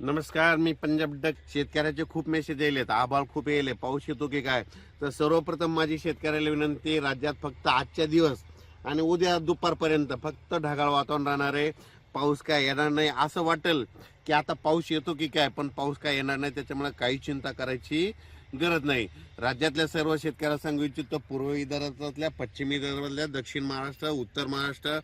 नमस्कार मी पंजाब डक शेतकऱ्याचे खूप मेसेज येलेत आभाळ खूप येले पाऊस येतो की काय? तर सर्वप्रथम माझी शेतकऱ्याला विनंती राज्यात फक्त आजच्या दिवस आणि उद्या दुपारपर्यंत फक्त ढगाळ वातावरण राहणार आहे. पाऊस काय येणार नाही असं वाटेल की आता पाऊस येतो की काय? पण पाऊस काय येणार नाही त्याच्यामुळे काही चिंता करायची गरज नाही. राज्यातल्या सर्व शेतकऱ्याला सांगू इच्छितो पूर्व विदर्भातल्या पश्चिमी विदर्भातल्या दक्षिण महाराष्ट्र उत्तर महाराष्ट्र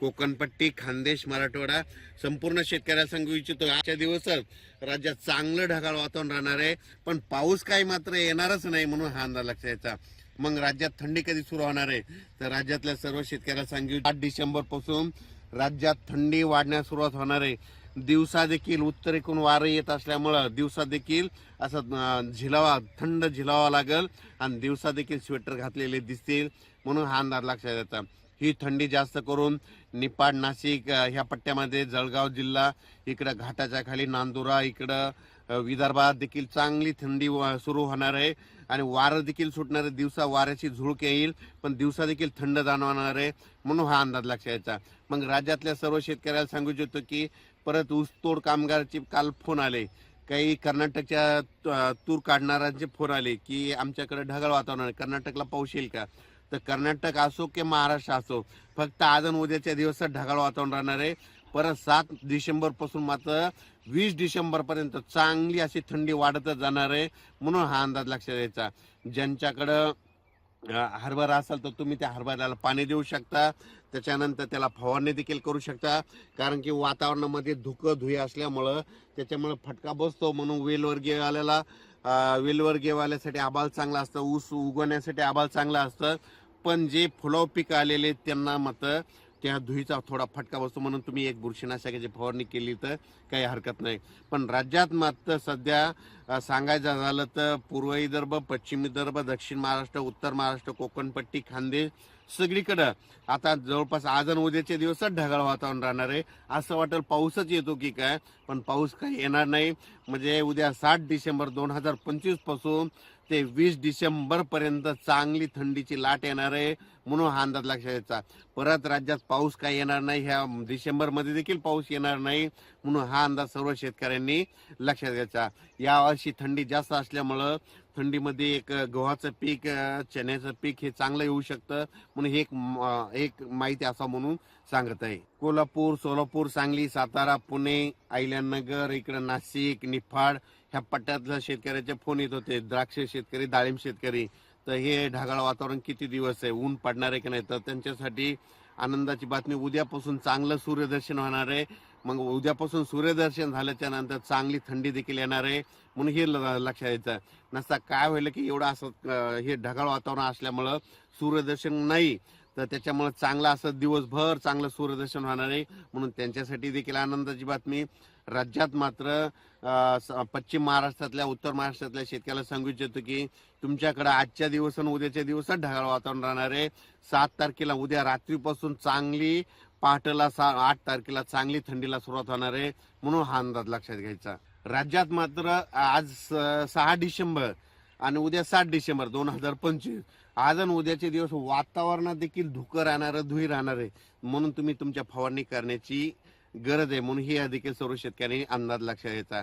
कोकणपट्टी खानदेश मराठवाडा संपूर्ण शेतकऱ्याला सांगू इच्छितो. आजच्या दिवसात राज्यात चांगलं ढगाळ वातावरण राहणार आहे. पण पाऊस काही मात्र येणारच नाही म्हणून हा अंदाज लक्षात यायचा. मग राज्यात थंडी कधी सुरू होणार आहे? तर राज्यातल्या सर्व शेतकऱ्याला सांगू आठ डिसेंबरपासून राज्यात थंडी वाढण्यास सुरुवात होणार आहे. दिवसा देखील उत्तरेकडून वारं येत असल्यामुळं दिवसा देखील असं झिलावा थंड झिलावा लागेल. आणि दिवसा देखील स्वेटर घातलेले दिसतील म्हणून हा अंदाज लक्षात येतात ही थंडी जास्त करून निपाड नाशिक ह्या पट्ट्यामध्ये जळगाव जिल्हा इकडं घाटाच्या खाली नांदुरा इकडं विदर्भात देखील चांगली थंडी सुरू होणार आहे. आणि वारं देखील सुटणार आहे. दिवसा वाऱ्याची झुळक येईल पण दिवसा देखील थंड जाणवणार आहे म्हणून हा अंदाज लक्षात यायचा. मग राज्यातल्या सर्व शेतकऱ्याला सांगू इच्छितो की परत ऊसतोड कामगारचे काल फोन आले. काही कर्नाटकच्या तूर काढणाऱ्यांचे फोन आले की आमच्याकडे ढगाळ वातावरण आहे. कर्नाटकला पाऊस येईल का? तर कर्नाटक असो की महाराष्ट्र असो फक्त आज आणि उद्याच्या दिवसात ढगाळ वातावरण राहणार आहे. परत सात डिसेंबरपासून मात्र वीस डिसेंबर पर्यंत चांगली अशी थंडी वाढतच जाणार आहे म्हणून हा अंदाज लक्षात द्यायचा ज्यांच्याकडं हरभरा असेल तर तुम्ही त्या हरभऱ्याला पाणी देऊ शकता. त्याच्यानंतर त्याला फवारणी देखील करू शकता. कारण की वातावरणामध्ये धुकं धुये असल्यामुळं त्याच्यामुळे फटका बसतो म्हणून वेलवर्गीयवाल्याला वेलवर्गीयवाल्यासाठी आबाल चांगला असतं ऊस उगवण्यासाठी आबाल चांगलं असतं. पण जे फुलाव पीक आलेले आहेत, त्यांना मात्र त्या धुईचा थोडा फटका बसतो म्हणून तुम्ही एक बुरशीनाशकाची फवारणी केली तर काही हरकत नाही. पण राज्यात मात्र सध्या सांगायचं झालं तर पूर्व विदर्भ पश्चिम विदर्भ दक्षिण महाराष्ट्र उत्तर महाराष्ट्र कोकणपट्टी खानदेश सगळीकडं. आता जवळपास आज आणि उद्याच्या दिवसात ढगाळ वातावरण राहणार आहे. असं वाटेल पाऊसच येतो की काय पण पाऊस काही येणार नाही. म्हणजे उद्या सात डिसेंबर दोन हजार पंचवीसपासून ते वीस डिसेंबर पर्यंत चांगली थंडीची लाट येणार आहे म्हणून हा अंदाज लक्षात यायचा परत राज्यात पाऊस काही येणार नाही. ह्या डिसेंबरमध्ये देखील पाऊस येणार नाही म्हणून हा अंदाज सर्व शेतकऱ्यांनी लक्षात घ्यायचा. यावर्षी थंडी जास्त असल्यामुळं थंडीमध्ये एक गव्हाचं पीक चण्याचं पीक हे चांगलं येऊ शकतं म्हणून हे एक म- एक माहिती असा म्हणून सांगत आहे. कोल्हापूर सोलापूर सांगली सातारा पुणे अहिल्यानगर इकडं नाशिक निफाड ह्या पट्ट्यातल्या शेतकऱ्याचे फोन येत होते. द्राक्ष शेतकरी डाळिंब शेतकरी. तर हे ढगाळ वातावरण किती दिवस आहे? ऊन पडणार आहे की नाही? तर त्यांच्यासाठी आनंदाची बातमी. उद्यापासून चांगलं सूर्यदर्शन होणार आहे. मग उद्यापासून सूर्यदर्शन झाल्याच्यानंतर चांगली थंडी देखील येणार आहे. म्हणून हे ल- लक्षात यायचं. नसता काय व्हायलं की एवढं असं हे ढगाळ वातावरण असल्यामुळं सूर्यदर्शन नाही. तर त्याच्यामुळे चांगलं असं दिवसभर चांगलं सूर्यदर्शन होणार आहे. म्हणून त्यांच्यासाठी देखील आनंदाची बातमी. राज्यात मात्र पश्चिम महाराष्ट्रातल्या उत्तर महाराष्ट्रातल्या शेतकऱ्याला सांगू इच्छितो की तुमच्याकडे आजच्या दिवस आणि उद्याच्या दिवसात ढगाळ वातावरण राहणार आहे. सात तारखेला उद्या रात्रीपासून चांगली पहाटेला सा आठ तारखेला चांगली थंडीला सुरुवात होणार आहे. म्हणून हा अंदाज लक्षात घ्यायचा. राज्यात मात्र आज स- सहा डिसेंबर आणि उद्या सात डिसेंबर दोन हजार पंचवीस. आज आणि उद्याचे दिवस वातावरणात देखील धुकं राहणार धुई राहणार आहे. म्हणून तुम्ही तुमच्या फवारणी करण्याची गरज आहे. म्हणून ही देखील सर्व शेतकऱ्यांनी अंदाज लक्षात घ्यायचा.